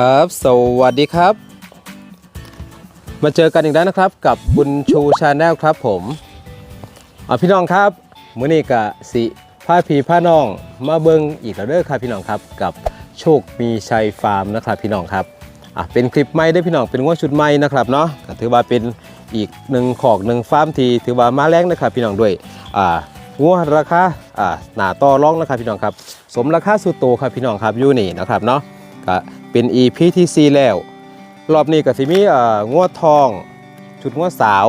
ครับ สวัสดีครับ มาเจอกันอีกแล้วนะครับ กับบุญชูชาแนลครับผมอ่าพี่น้องครับมื้อนี้กะสิผ้าพีผ้าน้อง มาเบิงอีกแล้วเด้อครับพี่น้องครับกับโชคมีชัยฟาร์มนะครับพี่น้องครับอะเป็นคลิปใหม่เด้พี่น้องเป็นงวดชุดใหม่นะครับเนาะก็ถือว่าเป็นอีกหนึ่งขอกหนึ่งฟาร์มทีถือว่ามาแรงนะครับพี่น้องด้วยอ่างัวราคาอ่าหนาต่อรองนะครับพี่น้องครับ สมราคาสุดโตครับพี่น้องครับอยู่นี่นะครับเนาะก็ เป็น EP ที่ 4 แล้ว รอบนี้ก็สิมีอ่องวดทอง ชุดงวดสาว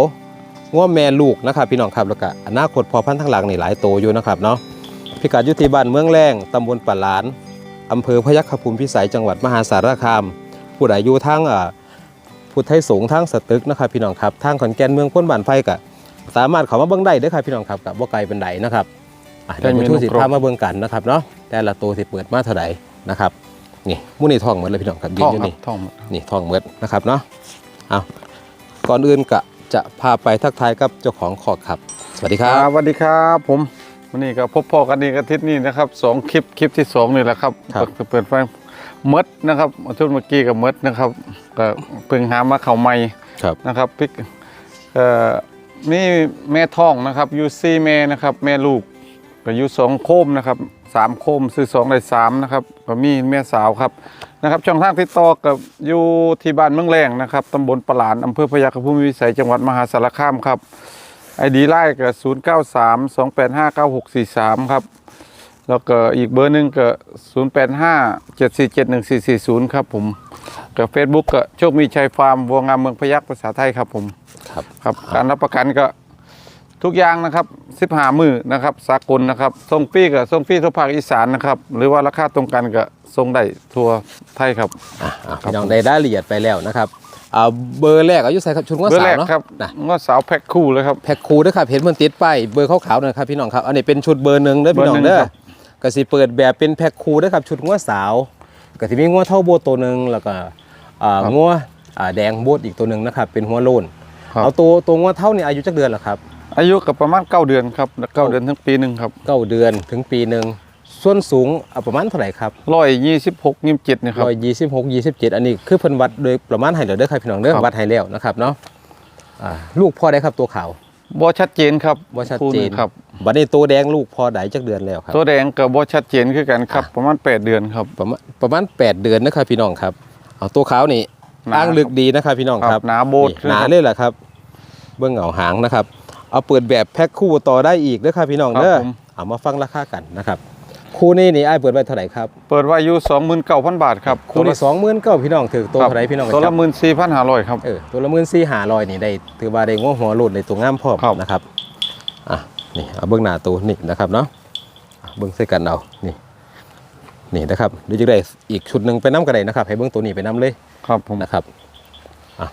งวดแม่ลูกนะครับพี่น้องครับแล้วก็อนาคตพอพันธุ์ทั้งหลังนี่หลายโตอยู่นะครับเนาะพิกัดยุติบ้านเมืองแรงตำบลป่าหลานอำเภอพยัคฆภูมิพิสัยจังหวัดมหาสารคาม ผู้ใดอยู่ทางพุทธไทยสงฆ์ทางสตึกนะครับพี่น้องครับทางขอนแก่นเมืองพ้นบ้านไฟก็สามารถเข้ามาเบิ่งได้ด้อครับพี่น้องครับกับบ่าไกลเป็นไดนะครับอะเดี๋ยวมาช่วยสิพามาเบิ่งกันนะครับเนาะแต่ละตัวสิเปิดมาเท่าใดนะครับ นี่มูนี่ทองหมดเลยพี่น้องครับยืท่นองอยู่ครันี่บท่องนี่ทองเมดนะครับเนาะเอาก่อนอื่นกะจะพาไปทักทายกับเจ้าของขอกครับ สวัสดีคครัรับบสวัสดีครับผมวันนี้ก็พบพ่อกันอีกอาทิตย์นี้นะครับสองคลิปคลิปที่สองนี่แหละครับครับเปิดเปิดไฟมดนะครับชุดเมื่อกี้กับมดนะครับก็เพิ่งหามาเข่าใหม่ครับนะครับพิกเอ่อนี่แม่ท้องนะครับอยูซี่แม่นะครับ แม่ลูกก็อยู่สองโคมนะครับ สามโคมซื้อสองได้สามนะครับก็มีแม่สาวครับนะครับ ช่องทางติดต่อกับอยู่ที่บ้านเมืองแรงนะครับตำบลปลาหลานอำเภอพยัคฆภูมิวิสัยจังหวัดมหาสารคามครับไอดีไล่ก็ศูนย์เก้าสามสองแปดห้าเก้าหกสี่สามครับแล้วก็อีกเบอร์หนึ่งก็ศูนย์แปดห้าเจ็ดสี่เจ็ดหนึ่งสี่สี่ศูนย์ครับผมกับเฟซบุ๊กก็โชคมีชัยฟาร์มวัวงามเมืองพยัคฆ์ภาษาไทยครับผมครับครับการรับประกันก็ ทุกอย่างนะครับสิบหามือนะครับสากลนะครับส่งฟรีกับส่งฟรีทั่วภาคอีสานนะครับ หรือว่าราคาตรงกันก็ส่งได้ทั่วไทยครับอะอะพี่น้องได้ได้ละเอียดไปแล้วนะครับเอาเบอร์แรกอายุใส่ครับชุดงวดเบอร์สาแรวกเนาะครับนะงวดสาวแพ็คคู่เลยครับ แพ็คคูด้วยครับเห็นมันติดป้ายเบอร์ขาวๆนะครับพี่น้องครับอันนี้เป็นชุดเบอร์หนึ่งเด้อพี่น้องเบอร์หนึ่เด้งอครับ ก็สิเปิดแบบเป็นแพ็คคูด้วยครับชุดงวดสาวก็สิมีงวดเท่าโบวตัวหนึ่งแล้วก็อ่าครับงวดอ่าแดงโบดอีกตัวหนึ่งนะครับเป็นหัวโลนครับเอาตัวตัวงวดเท่านี่อายุจักเดือนเหรอครับ อายุกับประมาณเก้าเดือนครับเก้าเดือนทั้งปีหนึ่งครับเก้าเดือนถึงปีหนึ่งส่วนสูงอะประมาณเท่าไหร่ครับร้อยยี่สิบหกยี่สิบเจ็ดนี่ครับร้อยยี่สิบหกยี่สิบเจ็ดอันนี้คือเพิ่นวัดโดยประมาณให้เหลือเด้อครับพี่น้องเด้อครับวัดให้แล้วนะครับเนาะอ่าลูกพ่อได้ครับตัวขาวบ่ชัดเจนครับบ่ชัดคู่หเจนึ่นงครับบัดนี้ตัวแดงลูกพ่อได้จักเดือนแล้วครับ ตัวแดงกับบ่ชัดเจนคือกันครับอะประมาณแปดเดือนครับ ประมาณประมาณแปดเดือนนะครับพี่น้องครับเอาตัวขาวนี่หนาอ้างลึกดีนะครับพี่น้องครับหนาโบดนี่หนาเลยแหละครับ เบื้องเหงาหางนะครับ เอาเปิดแบบแพ็คคู่ต่อได้อีกเด้อครับพี่น้องครับเด้อผม เอามาฟังราคากันนะครับคู่นี้นี่ไอ้ายเปิดไว้เท่าไหร่ครับเปิดไว้อยู่สองหมื่นเก้าพันบาทครับคู่นี้สองหมื่นเก้าพี่น้องถือตัวครับเท่าไหร่พี่น้องก็ตัวจัละบหมื่นสี่พันห้าร้อยครับ เออตัวละหมื่นสี่หาลอยนี่ได้ถือว่าได้งวหัวโลดในตัวงามพร้อมครับ นะครับอะนี่เอาเบื้องหน้าตัวนี่นะครับเนาะอะเบื้องใส่กันเอานี่นี่นะครับเดี๋ยวจะได้อีกชุดหนึ่งไปน้ำกระไดนะครับ ให้เบื้องตัวนี้ไปน้ำเลยครับผมนะครับอะ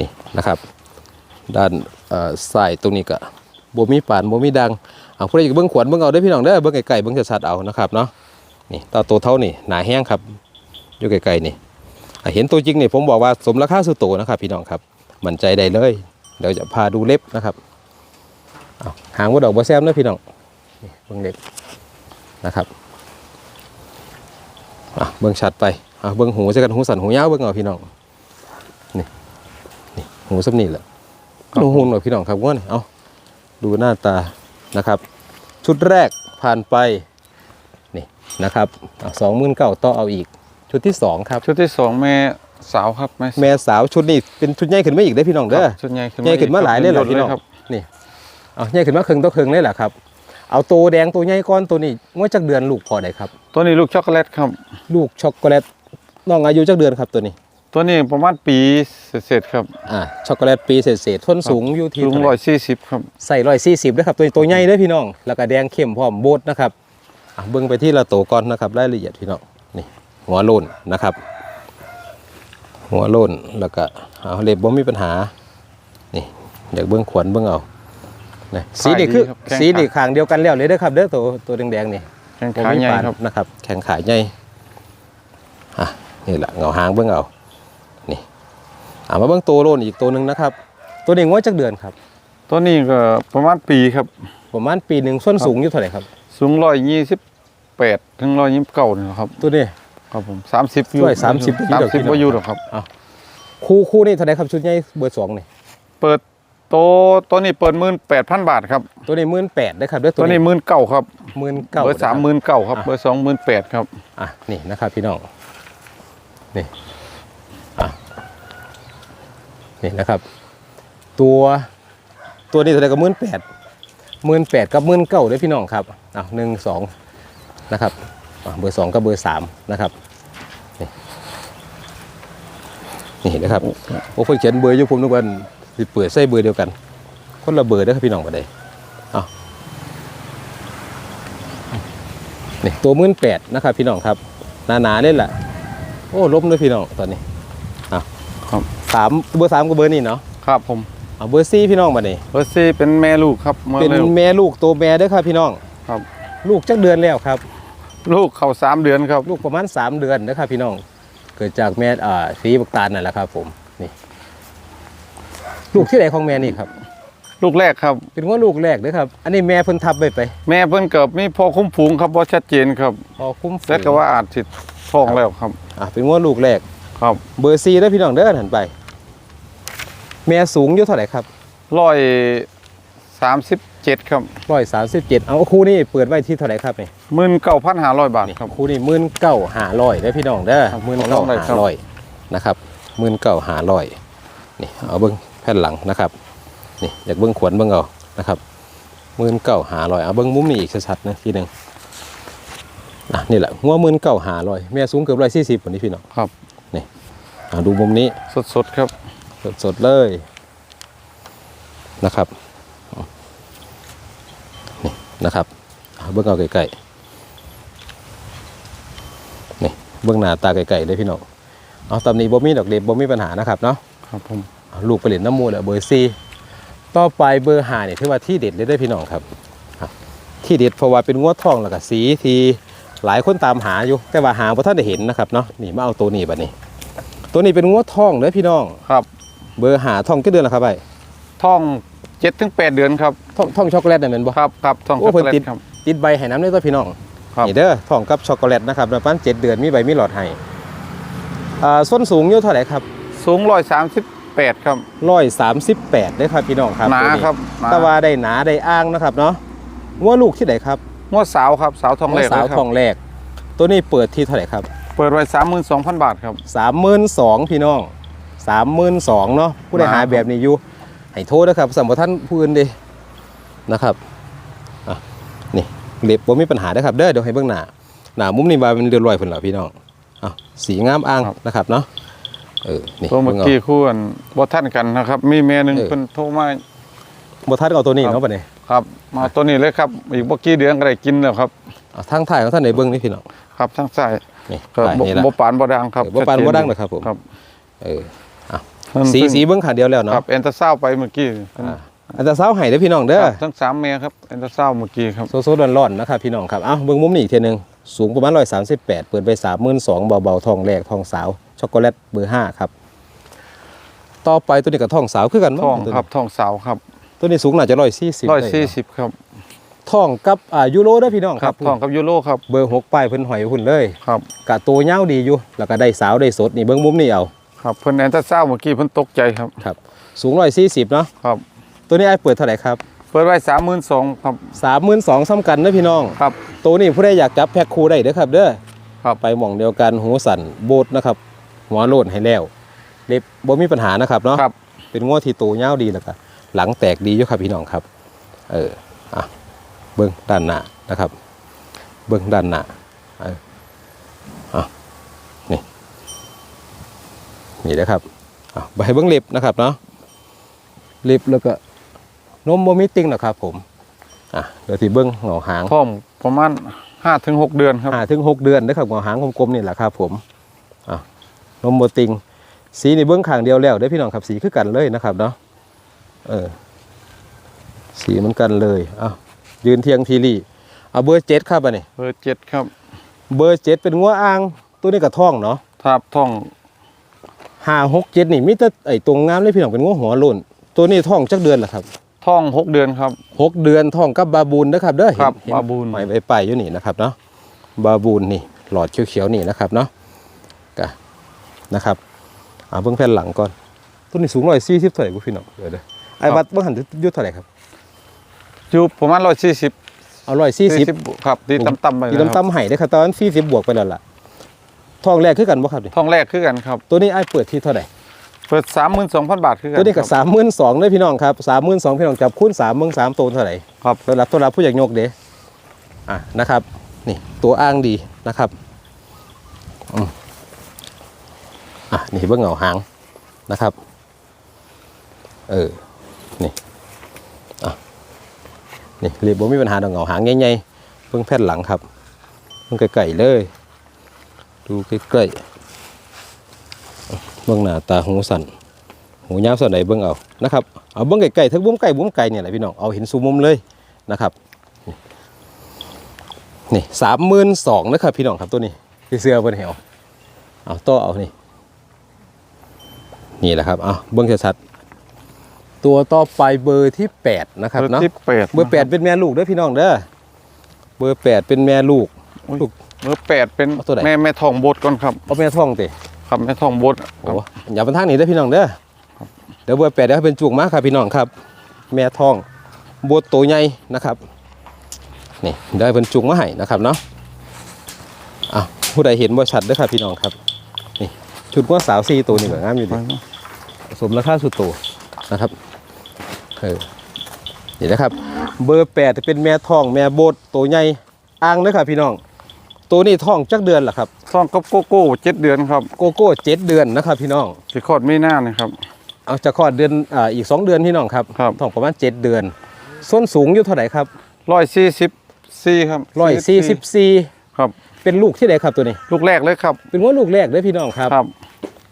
นี่นะครับ ด้านเอ่อซ้ายตรงนี้ก็บ่มีปานบ่มีดังเอาผู้ใดอยากเบื้องขวานเบื้องเอาได้พี่น้องเด้อเบื้องไกลๆเบื้องชัดๆเอานะครับเนาะนี่ตาตัวเท่านี่หนาแห้งครับอยู่ไกลๆนี่เห็นตัวจริงนี่ผมบอกว่าสมราคาสุดโตนะครับ พี่น้องครับมั่นใจได้เลยเดี๋ยวจะพาดูเล็บนะครับเอาหางว่าดอกบัวแซมนะพี่น้องนี่เบิ้งเล็บนะครับเบิ้งชัดไปเบิ้งหูใช่กันหูสันหูยาวเบิ้งเอาพี่น้องนี่นี่หูสับนี่แหละ หูหูหน่อยพี่น้องครับว่านี่เอาดูหน้าตานะครับ ชุดแรกผ่านไปนี่นะครับสองหมื่นเก้าต่อเอาอีก ชุดที่สองครับ ชุดที่สองแม่สาวครับแม่แม่สาวชุดนี้เป็นชุดใหญ่ขึ้นมาอีกได้อพี่น้องคเด้อรับชุดใหญ่ขึ้นใหญ่ขึ้นมาหลายเลยเหรอพี่น้องครับนี่เอาใหญ่ขึ้นมาครึ่งต่อครึ่งเลยเหรอครับเอาตัวแดงตัวใหญ่ก้อนตัวนี้งวดจักเดือนลูกพอได้ครับ ตัวนี้ลูกช็อกโกแลตครับ ลูกช็อกโกแลตน้องอายุจักเดือนครับตัวนี้ ตัวนี้ประมาณปีเศษๆครับอ่าช็อกโกแลตปีเศษๆทนสูงอยู่ที่สูงเท่าไหร้อร่ยสี่สิบครับใส่ร้อยสี่สิบด้วยครับตัวนี้ตัวใหญ่เด้อพี่น้อง แล้วก็แดงเข้มพร้อมโบดนะครับอะเบิ่งไปที่ละโตวก่อนนะครับรายละเอียดพี่น้องนี่หัวโลนนะครับ หัวโลนแล้วก็เอาเล็บบ่มีปัญหานี่อยากเบิ่งขวัญเบิ่งเอานี่สีนี่คือขายดีครับแข้งขาสีนี่ขางเดียวกันแล้วเลยเด้อครับเด้อตัวตัวแดงๆนี่แข้งขาใหญ่ครับนะครับ แข็งขาใหญ่อะนี่แหละเงาหางเบิ่งเอา นี่เอามาเบิ่งตัวโลนอีกตัวหนึ่งนะครับ ตัวนี้งวดจักเดือนครับ ตัวนี้ก็ประมาณปีครับ ประมาณปีหนึ่งส้นสูงอยู่เท่าไหร่ครับ สูงร้อยยี่สิบแปดถึงร้อยยี่สิบเก้านี่แหละครับ ตัวนี้ครับผมสามสิบอยู่ร้อยสามสิบสามสิบว่าอยู่หรอกครับคู่คู่นี่เท่าไหรครับชุดใหญ่เบอร์สองนี่เปิดโตตัวนี้เปิดหมื่นแปดพันบาทครับ ตัวนี้หมื่นแปดได้ครับด้วยตัวนี้หมื่นเก้าครับหมื่นเก้าเบอร์สามหมื่นเก้าครับเบอร์สองหมื่นแปดครับอะนี่นะครับพี่น้องนี่อะ นี่นะครับ ตัวตัวนี้เท่าไหรกับหมื่นแปดหมื่นแปดกับหมื่นเก้าด้วยพี่น้องครับอะหนึ่งสองนะครับเบอร์สองกับเบอร์สามนะครับนี่นี่นะครับโอ้คนเขียนเบอร์อยู่ผมนึกว่าสิเปิดใส่เบอร์เดียวกัน คนละเบอร์เด้ครับพี่น้องมาได้เอานี่ตัวมื่นแปดนะครับพี่น้องครับหนาๆเล่นแหละโอ้ล้มด้วยพี่น้องตอนนี้อะครับ สามเบอร์สามกับเบอร์นี่เนาะครับผมเอาเบอร์สี่พี่น้องมาเนี่เบอร์สี่เป็นแม่ลูกครับมื่อเป็นร็วแม่ลูกตัวแม่เด้อครับพี่น้องครับ ลูกจักเดือนแล้วครับ ลูกเขาสามเดือนครับ ลูกประมาณ3เดือนนะครับพี่น้อง เกิดจากแม่อ่าสีบักตาลนั่นแหละครับ ผมนี่ ลูกที่ไหนของแม่นี่ครับ ลูกแรกครับ เป็นว่าลูกแรกเด้อครับ อันนี้แม่เพิ่นทับไปไป แม่เพิ่นเกิดมีพอคุ้มฝูงครับพอชัดเจนครับพอคุ้มฝูงแล้วก็ว่าอาจสิท้องแล้วครับ อะเป็นว่าลูกแรกครับ เบอร์ซีได้อพี่น้องเด้อหันไป แม่สูงอยู่เท่าไหร่ครับร้อยสามสิบเจ็ดครับร้อยสามสิบเจ็ดเอาคู่นี้เปิดไว้ที่เท่าไหร่ครับนี่หมื่นเก้าพันห้าร้อยบาทครับคู่นี้หมื่นเก้าหาร้อยได้อพี่น้องเด้อครับหมื่นขอเก้าลองหน่อยหาครับร้อยนะครับหมื่นเก้าหาร้อยนี่เอาเบิ้งแผ่นหลังนะครับนี่อยากเบิ้งขวนเบิ้งเอานะครับหมื่นเก้าหาร้อยเอาเบิ้งมุมนี้อีกชัดๆนะทีหนึ่งอะนี่แหละหัวหมื่นเก้าหาร้อยแม่สูงเกือบร้อยสี่สิบคนนี้พี่น้องครับอะดูมุมนี้สดๆครับ สดๆเลยนะครับนี่นะครับเอาเบิ้งเอาไกลๆนี่เบิ้งหน้าตาไกลๆเลยพี่น้องเอาตำหนี้บ่มีดอกเล็บบ่มีปัญหานะครับเนาะครับผมเอาลูกไปเล่นน้ำมูลเบอร์ซีต่อไปเบอร์หาเนี่ยถือว่าที่เด็ดเลยได้อพี่น้องครับครับ ที่เด็ดเพราะว่าเป็นงวดทองแล้วก็สีที่หลายคนตามหาอยู่แต่ว่าหาพระท่านได้เห็นนะครับเนาะนี่มาเอาตัวนี้บัดนี้ ตัวนี้เป็นงวดทองเลยพี่น้องครับ เบอร์หาทองกี่เดือนแล้วครับไอ้ท้องเจ็ดถึงแปดเดือนครับทองทองช็อกโกแลตเนี่ยเป็นบ่ครับครับท้องโอ้ช็อกเพิ่โกนแลติดตครับติดใบให้น้ำด้วยตัวพี่น้องครับนี่เด้อทองกับช็อกโกแลตนะครับประมาณเจ็ดเดือนมีใบมีหลอดให้อ่าส้นสูงอยู่เท่าไหร่ครับ สูงร้อยสามสิบแปดครับร้อยสามสิบแปดได้อครับพี่น้องครับหนาตัวนี้ครับหนาแต่ว่าได้หนาได้อ้างนะครับเนาะงัวลูกที่ไหนครับงวดสาวครับสาวทองเหล็กสาวเลยครัทบองแรก ตัวนี้เปิดที่เท่าไหร่ครับ เปิดไว้สามหมื่นสองพันบาทครับสามหมื่นสองพี่น้อง สามหมื่นสองเนาะผู้ใดหาครับแบบนี้อยู่ให้โทษนะครับสำหรับท่านผู้อื่นเดีนะครับอะนี่เล็บบ่มีปัญหานะครับเด้อเดี๋ยวให้เบื้องหน้าหน้ามุมนี้มาเป็นเดือดลอยเพิ่นเหรอพี่น้องอะสีงามอ้างนะครับเนาะเออนี่ตัวเมื่อบิ่งากี้คู่กันบ่ท่านกันนะครับ มีแม่หนึ่งเออเป็นโทรมาบ่ทันเอาตัวนี้ครับเนาะบัดนี้ครับ มาตัวนี้เลยครับ อีกบ่กี่เดือนก็ได้กินแล้วครับเอาทางถ่ายของท่านไหนเบิ่งนี่พี่น้องครับทั้งสายนี่ครับถ่ายบ่นี่ละบ่ปานบ่ดังครับเออบ่ปานบ่ดังหรอกครับผมครับเออเพิ่น สีเพิ่งสีเบิ่งขาเดียวแล้วคเนาะรับเอ็นเตอร์เศร้าไปเมื่อกี้อ่าอันตราซาวด์ให้เด้อพี่น้องเด้อครับทั้งสามแม่ครับเอ็นเตอร์เศร้าเมื่อกี้ครับโซโซร้อนๆนะครับพี่น้องครับเอ้าเบิ่งมุมนี้อีกเทีนึงสูงประมาณ138เปิดไป32,000เบาๆทองแรกทองสาวช็อกโกแลตเบอร์5ครับต่อไปตัวนี้กับทองสาวคือกันมั้ท้องตัวนี้ครับท้องสาวครับ ตัวนี้สูงน่าจะ140ร้อยได้สี่เนาะสิบครับทองกับอ่ายูโรเด้อพี่น้องคครัรับบท้องกับยูโรครับเบอร์6ป้ายเพิ่นหอยหุ่นเลยครับกะตัวยาวดีอยู่แล้วก็ได้สาวได้สดนี่เบิ่งมุมนี้เอา ครับเพิ่นเอ็นเตอร์เศร้าเมื่อกี้เพิ่นตกใจครับ ครับ สูง140เนาะครับ ตัวนี้ไอ้เปิดเท่าไหร่ครับเปิดไว้สามหมื่นสองครับ32,000ซ้ำกันเด้อพี่น้อง ครับ ตัวนี้ผู้ใดอยากจับแพ็คคู่ได้เด้อครับ เด้อครับไปหม่องเดียวกันหูสั่นโบดนะครับ หัวโลดให้แล้วเล็บบ่มีปัญหานะครับเนาะครับ เป็นง้อที่โตยาวดีแล้วก็หลังแตกดีอยู่ครับพี่น้องครับ เอออะเบิ้งด้านหน้านะครับ เบิ้งด้านหน้าเอออะนี่ นี่นะครับอะไปให้เบิ้งเล็บนะครับเนาะเล็บแล้วก็นมบ่มีติ่งนะครับ ผมอะเดี๋ยวที่เบิ้งเหงาหางท้องประมาณห้าถึงหกเดือนครับห้าถึงหกเดือนนะครับหัวหางกลมๆนี่แหละครับ ผมอะนมโมติงสีนี่เบื้องข้างเดียวแล้วได้อพี่น้องครับสีคือกันเลยนะครับเนาะเออสีเหมือนกันเลยอะยืนเทียงทีรีเอาเบอร์เจ็ดครับอันนี้เบอร์เจ็ดครับ เบอร์เจ็ดเป็นงัวอ่างตัวนี้กระท่องเนาะทับท้อง ห้าหกเจ็ดนี่มิแต่ไอ้ตรงงามเลยพี่น้องเป็นงัวหัวโล้นตัวนี้ท่องจักเดือนละครับท้องหกเดือนครับหกเดือนท่องกับบาบูนนะครับเด้อเห็นครับเห็นบาบูนหมายไปไปอยู่นี่นะครับเนาะบาบูนนี่หลอดเขียวๆนี่นะครับเนาะกะนะครับอ่าเบิ่งแผ่นหลังก่อนต้นนี้สูงร้อยสี่สิบเท่าไหร่บุพี่น้องเดี๋ยวเด้อไอ้บัตรเบิ่งหันอยุทธเท่าไหร่ครับอยู่ประมาณร้อยสี่สิบเอาร้อยสี่สิบครับดีต่ำๆไปตีนะครับต่ำๆให้ได้อครับตอนสี่สิบบวกไปแล้วล่ะ ทองแรกคือกันบ่ครับนี่ทองแรกคือกันครับตัวนี้ไอ้ายเปิดที่เท่าไหร่เปิดสามหมื่นสองพันบาทคือกันตัวนี้ก็ครับสามหมื่นสองเลยพี่น้องครับสามหมื่นสองพี่น้องจับคูณสามเมืองสามตัวเท่าไหร่ครับสำหรับตัวรับผู้อยากยกเด้อะนะครับ นี่ตัวอ้างดีนะครับอืมอะนี่เบื้องเหงาหางนะครับ เออนี่อะนี่เรียบบ่มีปัญหาดอกเหงาหางใหญ่ๆเบื้องแผ่นหลังครับเบื้องไกลๆเลย ดูใกล้ๆอะเบื้องหน้าตาหูสั่นหูยาวส่วนไหนเบิ้งเอานะครับเอาเบิ้งไก่ๆทั้งบุ้มไก่บุ้มไก่เนี่ยแหละพี่น้องเอาเห็นซูมุมเลยนะครับนี่สามหมื่นสองนะครับพี่น้องครับตัวนี้พี่เสื้อบนเหวเอาต่อเอานี่นี่แหละครับเอาเบิ้งชัดๆตัวต่อไปเบอร์ที่แปดนะครับเบอร์เนาะที่แปดเบอร์แปดเป็นแม่ลูกเด้อพี่น้องเด้อเบอร์แปดเป็นแม่ลูกลูก เบอร์แปดเป็นเอาตัวไหน แม่แม่ทองบดก่อนครับเอาแม่ท้องเตะครับแม่ทองบดโอ้อย่าเป็นทางนี้เด้อพี่น้องเด้อเดี๋ยวเบอร์แปดเดี๋ยวให้เป็นจุกมาครับพี่น้องครับ แม่ทองโบดตัวใหญ่นะครับนี่เดี๋ยวให้เป็นจุกมาให้นะครับเนาะอะผู้ใดเห็นบ่ชัดเด้อครับพี่น้องครับนี่ชุดว่าสาวซีตัวนี่แบบงามอยู่ดิสมราคาสุดโตวนะครับเออนี่นะครับ เบอร์แปดจะเป็นแม่ทอง แม่โบดตัวใหญ่อ่างเด้อครับพี่น้อง ตัวนี้ท้องจักเดือนล่ะครับทองกับโกโก้เจ็ดเดือนครับโกโก้เจ็ดเดือนนะครับ พี่น้องสิคลอดไม่น่านะครับ เอาจะคลอดเดือนอ่าอีก2เดือนพี่น้องครับครับ ท้องประมาณ7เดือน ส้นสูงอยู่เท่าไหร่ครับร้อยสี่สิบสี่ครับร้อยสี่สิบสี่ครับ เป็นลูกที่ไหนครับตัวนี้ ลูกแรกเลยครับเป็นว่าลูกแรกเลยพี่น้องครับครับ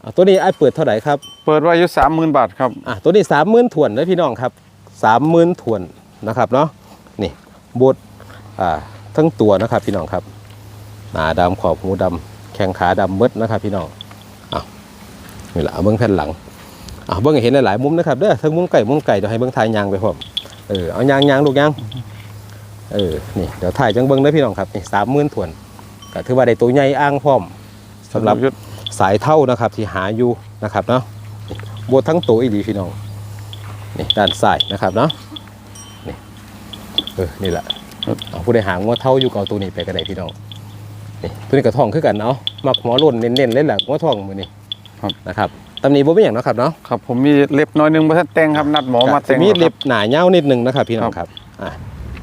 อ่าตัวนี้ไอ้ายเปิดเท่าไหร่ครับ เปิดไว้อยู่สามหมื่นบาทครับ อ่าตัวนี้สามหมื่นถ่วนเลยพี่น้องครับสามหมื่นถ่วนนะครับเนาะนี่บดอ่าทั้งตัวนะครับพี่น้องครับ หนาดำขอบหูดำแข้งขาดำมืดนะครับพี่น้องอะนี่แหละเอาเบื้องแผ่นหลังอะเบื้องให้เห็นหลายๆมุมนะครับเด้อทั้งมุมไก่มุมไก่เดี๋ยวให้เบื้องทายยางไปพร้อมเออเอายางยางลูกยางเออนี่เดี๋ยวถ่ายจังเบื้องเด้อพี่น้องครับนี่สามหมื่นถ่วนก็ถือว่าได้ตัวใหญ่อ้างพร้อมสำหรับยุทธสายเท่านะครับที่หาอยู่นะครับเนาะนี่บวทั้งตัวอีดีพี่น้องนี่ด้านซ้ายนะครับเนาะนี่เออนี่แหละเอาผู้ใดหางว่าเท่าอยู่กับเอาตัวนี้ไปก็ได้พี่น้อง นี่ตัวนี้กระท่องคือกันเนาะมักหัวโล้นเน้นๆเลยแหละว่าท่องมือนี่ครับ นะครับตำหนิบ่เป็นอย่างเนาะครับเนาะครับ ผมมีเล็บน้อยหนึงมาทัดแต่งครับนัดหมอมาจะแต่งมีแล้วครับเล็บหนาเย้าวนิดนึงนะครับพี่น้องครับอะ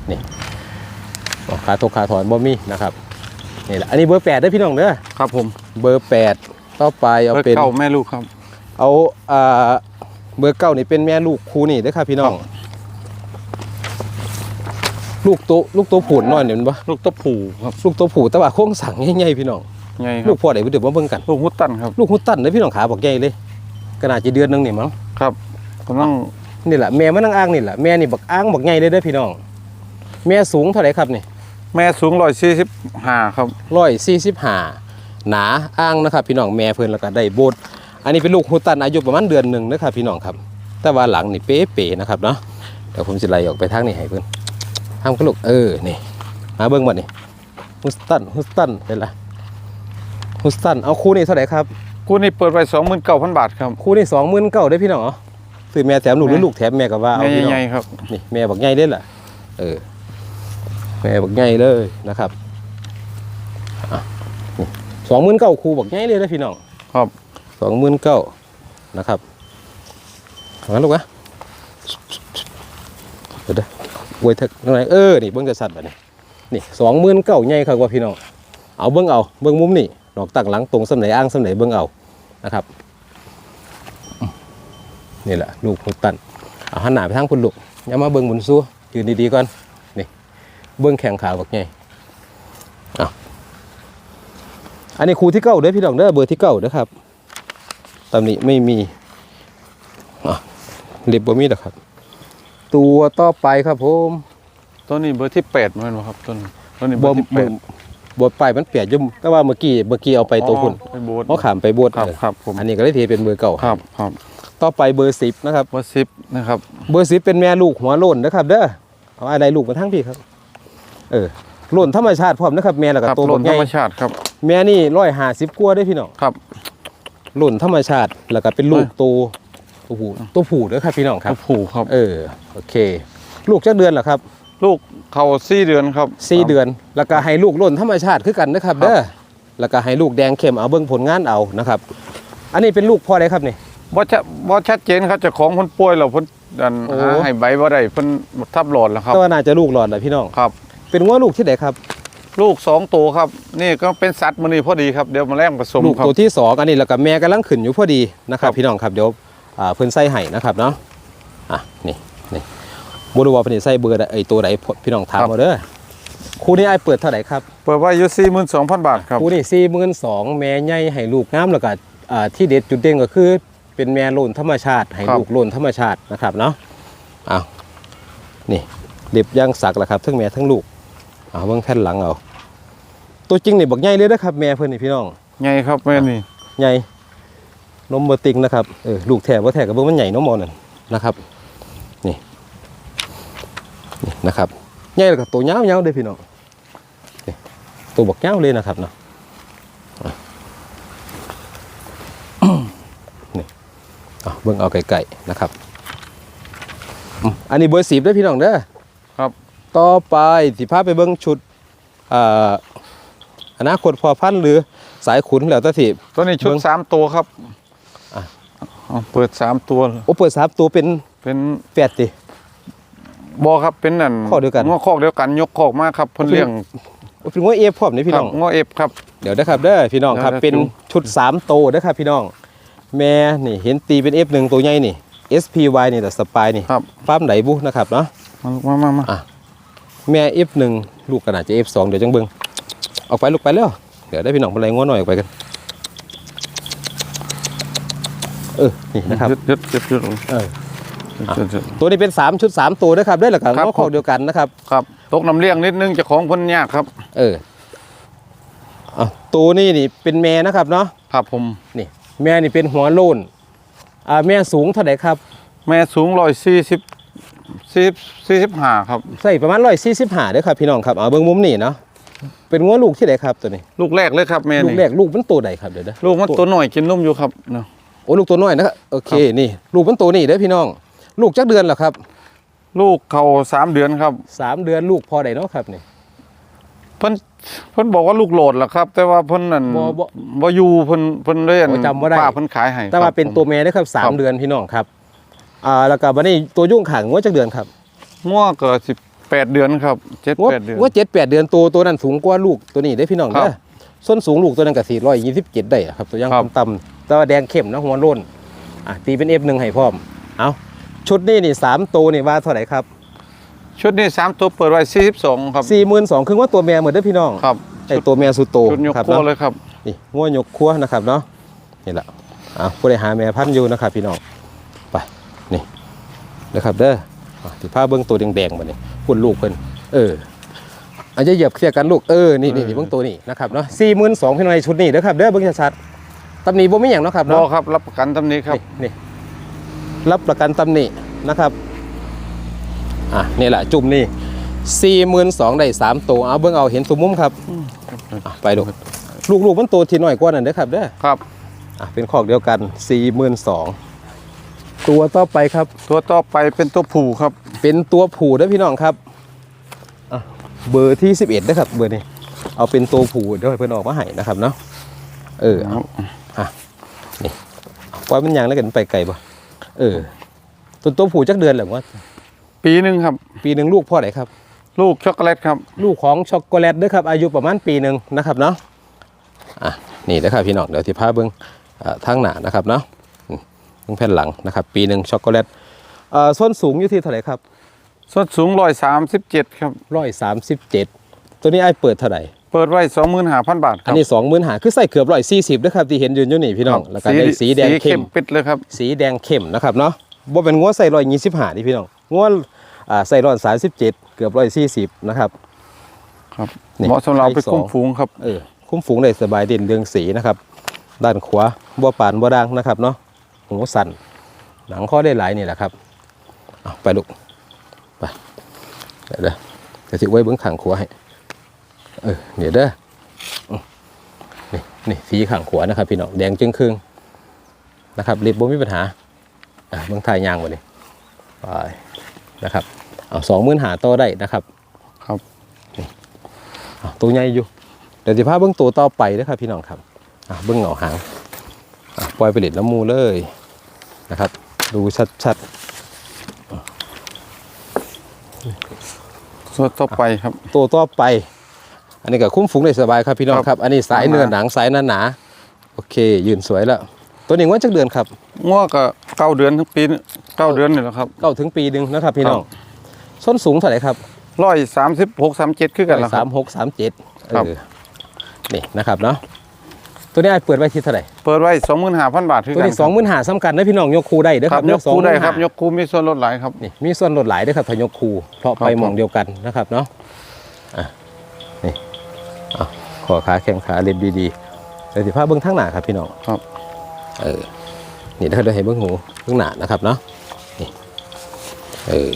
นี่อ๋อขาทกขาถอนบ่มีนะครับนี่แหละอันนี้เบอร์แปดได้อพี่น้องเด้อครับ ผมเบอร์แปดต่อไปเอาเบอร์เป็นเก้าแม่ลูกครับ เอาอ่าเบอร์เก้านี่เป็นแม่ลูกครูนี่เด้อครับพี่น้อง ลูกโตลูกโตผูนน้อยเนี่ยมันปะลูกตะผูครับลูกโตผูแต่ว่าโค้งสั่งใหญ่ๆพี่น้องไงคลูรับกพ่อไหนเดี๋ยวมาเบิ่งกัน ลูกมุดตันครับลูกหุดตันเลยพี่น้องขาบอกใหญ่เลยขนาดจะเดือนหนึงนี่มั้งครับกำลังนี่แหละแม่มันนั่งอ้างนี่แหละแม่นี่บักอ้างบักใหญ่เลยเด้อพี่น้อง แม่สูงเท่าไหร่ครับนี่ แม่สูงร้อยสี่สิบห้าครับร้อยสี่สิบห้าหนาอ้างนะครับ พี่น้องแม่เพิ่นแล้วก็ได้โบดอันนี้เป็นลูกหุดตันอายุประมาณเดือนหนึ่งนะครับพี่น้องครับ แต่ว่าหลังนี่เป๊ะๆนะครับเนาะเดี๋ยวผมจะไล่ออกไปทางนี้ให้เพิ่น ทำกระลูกเออนี่มาเบิ่งบัดนี่ฮุสตันฮุสตันเป็นไรฮุสตันเอาคู่นี้เท่าไหร่ครับกูนี่เปิดไว้สองหมื่นเก้าพันบาทครับคู่นี้สองหมื่นเก้าได้พี่น้องเหรอซื้อแม่แถมลูกหรือแม่ลูกแถมแม่ก็ว่าเอาแม่พี่น้องใหญ่ๆครับนี่แม่บักใหญ่เด้อล่ะเออแม่บักใหญ่เลยนะครับสองหมื่นเก้าคู่บักใหญ่เลยนะพี่น้องครับสองหมื่นเก้านะครับเอางั้นลูกนะเดี๋ยว เด้วยเถอะตรงไหนเออ นี่เบิ้งจะสัตว์แบบนี้นี่สองหมื่นเก้าใหญ่ครับว่าพี่น้อง เอาเบิ้งเอา เบิ้งมุมนี่ ดอกตั้งหลังตรงสำไหนอ้างสำไหนเบิ้งเอา นะครับ นี่แหละลูกพุตัน เอาหันหน้าไปทางพุ่นลูกอย่ามาเบิ้งบุญสู้ยืนดีๆก่อน นี่ เบิ้งแข่งขาบักใหญ่เอาอันนี้ครูที่เก้าเด้อพี่น้องเด้อเบอร์ที่เก้าเด้อครับตำหนิไม่มีอะเล็บบ่มีดอกครับ ตัวต่อไปครับผมตัวนี้เบอร์ที่แปดมันบ่ครับตัวนี้ตัวนี้เบบ่อร์ที่แปบ่ดบทไปมันเปียกอยุ่มแต่ว่าเมื่อกี้เมื่อกี้เอาไปตัวพุ่นอ๋อไปโบสเพราะขามไปบดครับเออครับผมอันนี้ก็เลยเทเป็นเบอร์เก่าครับครับต่อไปเบอร์สิบนะครับเบอร์สิบนะครับเบอร์สิบเป็นแม่ลูกหัวโล้นนะครับ เด้อเอาอะไรลูกมาทั้งพี่ครับ เออรุ่นธรรมชาติพร้อมนะครับแม่แล้วก็ครับตัวหล่บันกใหธรญ่รมชาติครับ แม่นี่ร้อยห้าสิบกว่าได้อพี่น้องครับรุ่นธรรมชาติแล้วก็เป็นลูกตัว ตัวผู้ตัวผู้เด้อครับพี่น้องคครัรับบผูกครับ เออโอเค ลูกจักเดือนเหรอครับ ลูกเขาสี่เดือนครับสี่เดือน แล้วก็ให้ลูกรุ่นธรรมชาติคือกันนะครับครับเด้อแล้วก็ให้ลูกแดงเข้มเอาเบิ่งผลงานเอานะครับ อันนี้เป็นลูกพ่อได้ครับนี่บ่จะบ่ชัดเจนครับเจะของเพิ่นป่วยแล้วเพิ่นดันโอ้หาให้ใบบ่ได้เพิ่นทับหลอดแล้วครับแต่ว่าน่าจะลูกหลอดแหละพี่น้องครับ เป็นว่าลูกที่ไหนครับ ลูกสองตัวครับ นี่ก็เป็นสัตว์มื้อนี้พอดีครับเดี๋ยวมาแลงผสมลูกครับตัวที่สองอันนี้แล้วก็แม่กำลังขึ้นอยู่พอดีนะครับครับพี่น้องครับเดี๋ยวอ่า เพิ่นใส่ให้นะครับเนาะอะนี่นี่บ่รู้ว่าเพิ่นสิใส่เบอร์ใดไอ้ตัวไหนพี่น้องถามเอาเด้อคู่นี้ไอ้ายเปิดเท่าไหร่ครับเปิดไว้อยู่42,000บาทครับคู่นี้สี่หมื่นสองแม่ใหญ่ให้ลูกงามแล้วก็อ่าที่เด็ดจุดเด่นก็คือ เป็นแม่โลนธรรมชาติให้ครับลูกโลนธรรมชาตินะครับเนาะอ้าวนี่เด็บย่างสักแล้วครับทั้งแม่ทั้งลูกเอาเบิ่งแผ่นหลังเอาตัวจริงนี่บักใหญ่เลยนะครับแม่เพิ่นนี่พี่น้องไงครับแม่นี่ใหญ่ นมบติงนะครับเออลูกแถบว่าแถบกับเบิ้งมันใหญ่เน้องมอนั่นนะครับนี่นี่นะครับใหญ่แล้วก็ตัวเงาวเงาวๆเลยพี่น้องนี่ตัวบักเงาวเลยนะครับเนาะอะนี่เอาเบิ้งเอาไก่ๆนะครับอืมอันนี้เบอร์สีบด้วยพี่น้องเด้อครับ ต่อไปสิพาไปเบิ้งชุดอ่าอนาคตพอพันธุ์หรือสายขุนแล้วแต่สิตัวนี้ชุดเบิ่งสามตัวครับอะ เอาเปิดสามตัวเลยโอเปิดสามตัวเป็นเป็นแปดติบอครับเป็นนั่นข้อเดียวกันง้อคอกเดียวกันยกคอกมาครับเพิ่นเลี้ยงโอ้เป็นว่าเอฟพร้อมนี่พี่ครัน้บองง้อเอฟครับเดี๋ยวนะครับเด้อพี่น้องครับเดี๋ยวเป็นเดี๋ยวชุด3โตวเด้อครับพี่น้อง แม่นี่เห็นตีเป็น F1 ตัวใหญ่นี่ SPY นี่แต่สปายนี่ครับฟาร์มไหนบุนะครับเนาะมามามาอะแม่ F1 ลูกก็น่าจะ F2 เดี๋ยวจังเบิ่งออกไปลูกไปแล้วเดี๋ยวได้พี่น้องเป็นไรง้อหน่อยออกไปกัน เออนี่นะครับยึดยึดยึดยึดเออยึดยึดตัวนี้เป็น3ชุด3ตัวนะครับได้อแล้วกันครับง้อคอกเดียวกันนะครับครับตกน้ำเลี้ยงนิดนึงเจะของเพิ่นยากครับ เอออะตัวนี้นี่เป็นแม่นะครับเนาะครับผมนี่ แม่นี่เป็นหัวโลนอ่าแม่สูงเท่าไหร่ครับ แม่สูงร้อยสี่สิบสี่สี่สิบห้าครับใส่ประมาณร้อยสี่สิบห้าเด้อครับพี่น้องครับเอาเบิ้งมุมนี่เนาะเป็นงัวลูกที่ไหนครับตัวนี้ ลูกแรกเลยครับแม่ลูกนี่แรกลูกมันตัวใดครับเดี๋ยวนะลูกมันตัวหน่อยกินนมอยู่ครับเนาะ โอ้ลูกตัวน้อยนะครับโอเคนี่ ลูกมันตัวนี่เด้อพี่น้อง ลูกจักเดือนแล้วครับ ลูกเขาสามเดือนครับสามเดือนลูกพอใดเนาะครับนี่เพิ่นเพิ่นบอกว่าลูกโหลดแหละครับ แต่ว่าเพิ่นนั่นบ่บ่บ่อยู่เพิ่นเพิ่นเล่นโอ้จำบ่ได้ ป้าเพิ่นขายให้แต่ว่าครับเป็นตัวแม่นะครับสาครัมบเดือนพี่น้องครับอ่าแล้วก็บัดนี้ตัวยุ่งขังงัวจักเดือนครับง้อก็สิบแปดเดือนครับเจ็ดงัวแปดเดือนงัวเจ็ดแปดเดือนตัวตัวนั้นสูงกว่าลูกตัวนี้ได้อพี่น้องครัเด้บอส้นสูงลูกตัวนั้นก็สี่ร้อยยี่สิบเจ็ดได้อะครับ ตัวย่างครับต่ำๆ แต่ว่าแดงเข้มนะหัวโล้นอะตีเป็นเอฟหนึ่งให้พร้อมเอาชุดนี้นี่สามตัวนี่ว่าเท่าไหร่ครับชุดนี้สามตัวเปิดไว้สี่สิบสองครับสี่หมื่นสองครึ่งว่าตัวแม่เหมือนเด้อพี่น้องครับไอตัวแม่สุดโตชุดยกครับโค้เนาะเลยครับนี่งัวยกครัวนะครับเนาะนี่แหละอะผู้ใดหาแม่พันธุ์อยู่นะครับพี่น้องไปนี่นะครับเด้ออะที่ผ้าเบิ้งตัวแดงๆมาเนี่ยปุ่นลูกเพิ่นเอออาจจะเหยียบเคลียร์กันลูกเออนี่นี่นี่เบิ้งตัวนี้นะครับเนาะสี่หมื่นสองพี่น้องในชุดนี้เด้อครับเด้อเบิ้งชัดๆ ตำหนิบ่มีอย่างเนาะครับบอเนาะครับรับประกันตำนี้ครับ นี่นี่รับประกันตำหนินะครับอะนี่แหละจุ่มนี่สี่หมื่นสองได้สามตัวเอาเบิ้งเอาเห็นสมมุมครับอะไปลูกลูกๆมันตัวที่น้อยกว่านั่นเด้อครับเด้อครับ อะเป็นขอกเดียวกัน42,000ตัวต่อไปครับ ตัวต่อไปเป็นตัวผู้ครับเป็นตัวผูเด้อพี่น้องครับอะเบอร์ที่ 11นะครับเบอร์นี้ เอาเป็นตัวผูเดี๋ยวให้เพื่อนออกมาให้นะครับเนาะเออเอา อะนี่ปล่อยมันยังแล้วกันไปไกลบ่เออตัวตัวผูจักเดือนแหละว่าปีหนึ่งครับ ปีหนึ่งลูกพ่อไหนครับ ลูกช็อกโกแลตครับ ลูกของช็อกโกแลตเด้วยครับ อายุประมาณปีหนึ่งนะครับเนาะอะนี่นะครับพี่น้องเดี๋ยวที่พาเบิ้งอ่าทางหน้านะครับเนาะอืมเบิ้งแผ่นหลังนะครับ ปีหนึ่งช็อกโกแลตเอ่อส้นสูงอยู่ที่เท่าไหร่ครับส่วนสูงร้อยสามสิบเจ็ดครับร้อยสามสิบเจ็ดตัวนี้ไอ้ายเปิดเท่าไหร่ เปิดไว้สองหมื่นห้าพันบาทคอัรันนี้สองหมื่นหาคือใส่เกือบร้อยสี่สิบนะครับที่เห็นยืนอยู่นี่พี่น้องแล้วก็ได้สีแดงเข้ม ปิดเลยครับ สีแดงเข้มนะครับเนาะบ่เป็นงัวใส่ร้อยยี่สิบห้านี่พี่น้องงัวอ่าใส่ร้อยสามสิบเจ็ดเกือบร้อยสี่สิบนะครับ ครับนี่เหมาะสำหรับไปไซส์สอง คุ้มฝูงครับ เออคุ้มฝูงได้สบายเด่นเรืองสีนะครับ ด้านขวาบ่ปานบ่ดังนะครับเนาะหูสั่นหนังข้อได้หลายนี่แหละครับเอาไปลูกไปเดี๋ยวเดี๋ยวเดี๋ยวสิไว้เบื้องขังขวาให้ เออเดี๋ยวเด้ออืมนี่นี่สีข้างขวานะครับพี่น้องแดงจึงครึ่งนะครับเล็บบ่มีปัญหาอะเมืองไทยยางกว่านี้ไปนะครับเอาสองหมื่นหาต่อได้นะครับครับอะตัวใหญ่อยู่เดี๋ยวจะพาเบื้องตัวต่อไปนะครับพี่น้องครับอะเบื้องเหงาหางอะปล่อยไปเล็ดน้ำมูเลยนะครับ ดูชัดส่วนต่อไปครับๆตัวต่อไป อันนี้ก็คุ้มฝูงได้สบายครับพี่น้องครับครับอันนี้สายเนื้อหนังสายหนาหนาๆโอเค ยืนสวยแล้ว ตัวนี้ว่าจักเดือนครับง้อก็เก้าเดือนทั้งปีนี่เก้าเดือนนี่แหละครับเก้าถึงปีหนึ่งนะครับ พี่น้องครับส้นสูงเท่าไหร่ครับร้อยสามสิบหกสามเจ็ดคือกันละคสารับมหกสามเจ็ดครับนี่นะครับเนาะตัวนี้ไอ้เปิดไว้ที่เท่าไหร่ เปิดไว้สองหมื่นห้าพันบาทคือตัวกันนี้สองหมื่นหาสำคัญนะพี่น้องยกคูได้เด้อคครัรับบยกคูได้ครับ25,000ยกคูมีส่วนลดหลายครับนี่มีส่วนลดหลายด้วยครับถ้ายกคูเพราะครับไปหมองเดียวกันนะครับเนาะอะนี่ อะขอขาแข้งขาเล็บดีๆเดี๋ยวสิภาพเบื้องทั้งหน้าครับพี่น้องครับ เออนี่เดี๋ยวเราเห็นเบื้องหูเบื้องหน้านะครับเนาะนี่เออ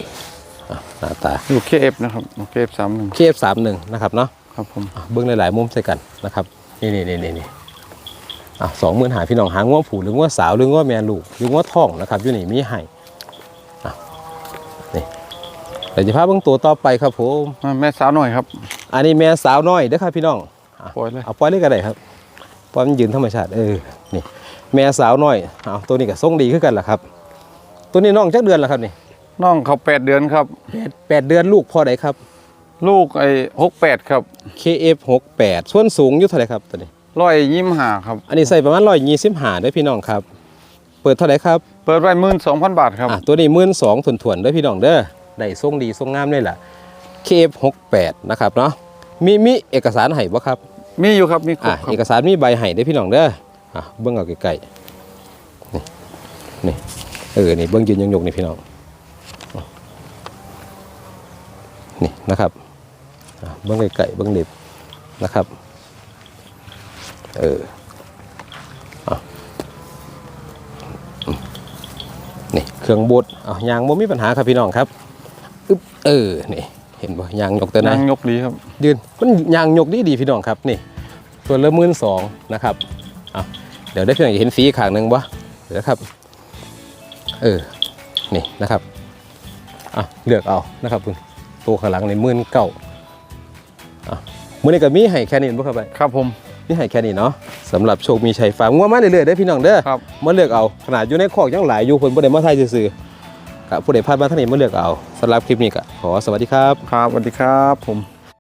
อะหน้าตาอยู่เคเอฟนะครับเคเอฟสามหนึ่งเคฟสามหนึ่งนะครับเนาะครับผมอะเบื้องหลายๆมุมใส่กันนะครับนี่นี่นี่นี่นี่อะสองหมื่นหาพี่น้องหาง้วผูหรือง้วสาวหรือง้วแม่ลูกหรือง้วท้องนะครับอยู่นี่มีให้ เดี๋ยวจะพาเบื้องตัวต่อไปครับผมอ่าแม่สาวหน่อยครับ อันนี้แม่สาวน้อยเด้อครับพี่น้องอะปล่อยเลยเอาปล่อยเลยก็ได้ครับปล่อยมันยืนธรรมชาติเออนี่ แม่สาวน้อยเอาตัวนี้ก็ทรงดีขึ้นกันล่ะครับ ตัวนี้น้องจักเดือนละครับนี่น้องเขาแปดเดือนครับแปดแปดเดือนลูกพ่อใดครับ ลูกไอ้หกแปดครับ KF 6 8ส่วนสูงอยู่เท่าไหร่ครับตัวนี้ร้อยยิ้มหาครับอันนี้ใส่ประมาณร้อยยี่สิบห้าได้อพี่น้องครับ เปิดเท่าไหร่ครับเปิดไว้หมื่นสองพันบาทครับอะตัวนี้มื่นสองถ่วนๆได้อพี่น้องเด้อ ได้ทรงดีทรงงามเลยล่ะ KF 6 8 นะครับเนาะมีมีเอกสารให้บ่ครับ มีอยู่ครับมีครบอะครัเอบกสารมีใบให้ได้อพี่น้องเด้ออะเบิ้งเอาใกล้ๆนี่นี่เออนี่เบิ้งยืนยงยกนี่พี่น้องนี่นะครับอะเบิ้งไก่ๆเบิ้งเล็บนะครับเอออะอืมนี่เครื่องบดอะยางบ่มีปัญหาครับพี่น้องครับ อึ๊บเออนี่เห็นบ่ยางยกแต่ไหนนางยกดีครับ ยืนมันยางยกดีดีพี่น้องครับนี่ตัวละหมื่นสองนะครับเอาเดี๋ยวได้เพียงจะเห็นสีอีกขางหนึ่งวะเดี๋ยวนะครับ เออนี่นะครับอะเลือกเอานะครับคุณตัวข้างหลังในหมื่นเก้าอะมื่อนี้ก็มีให้แค่นี้บ่ครับไปครับผมมีให้แค่นี้เนาะสำหรับโชคมีชัยฟาร์มงัวมาเรื่อยๆเด้อพี่น้องเด้อครับมาเลือกเอาขนาดอยู่ในคอกยังหลายอยู่คนบ่ได้มาไทยซื่อๆ กับผู้ใดพลาดมาทานนี้มาเลือกเอาสำหรับคลิปนี้ก็ขอสวัสดีครับ ครับสวัสดีครับผม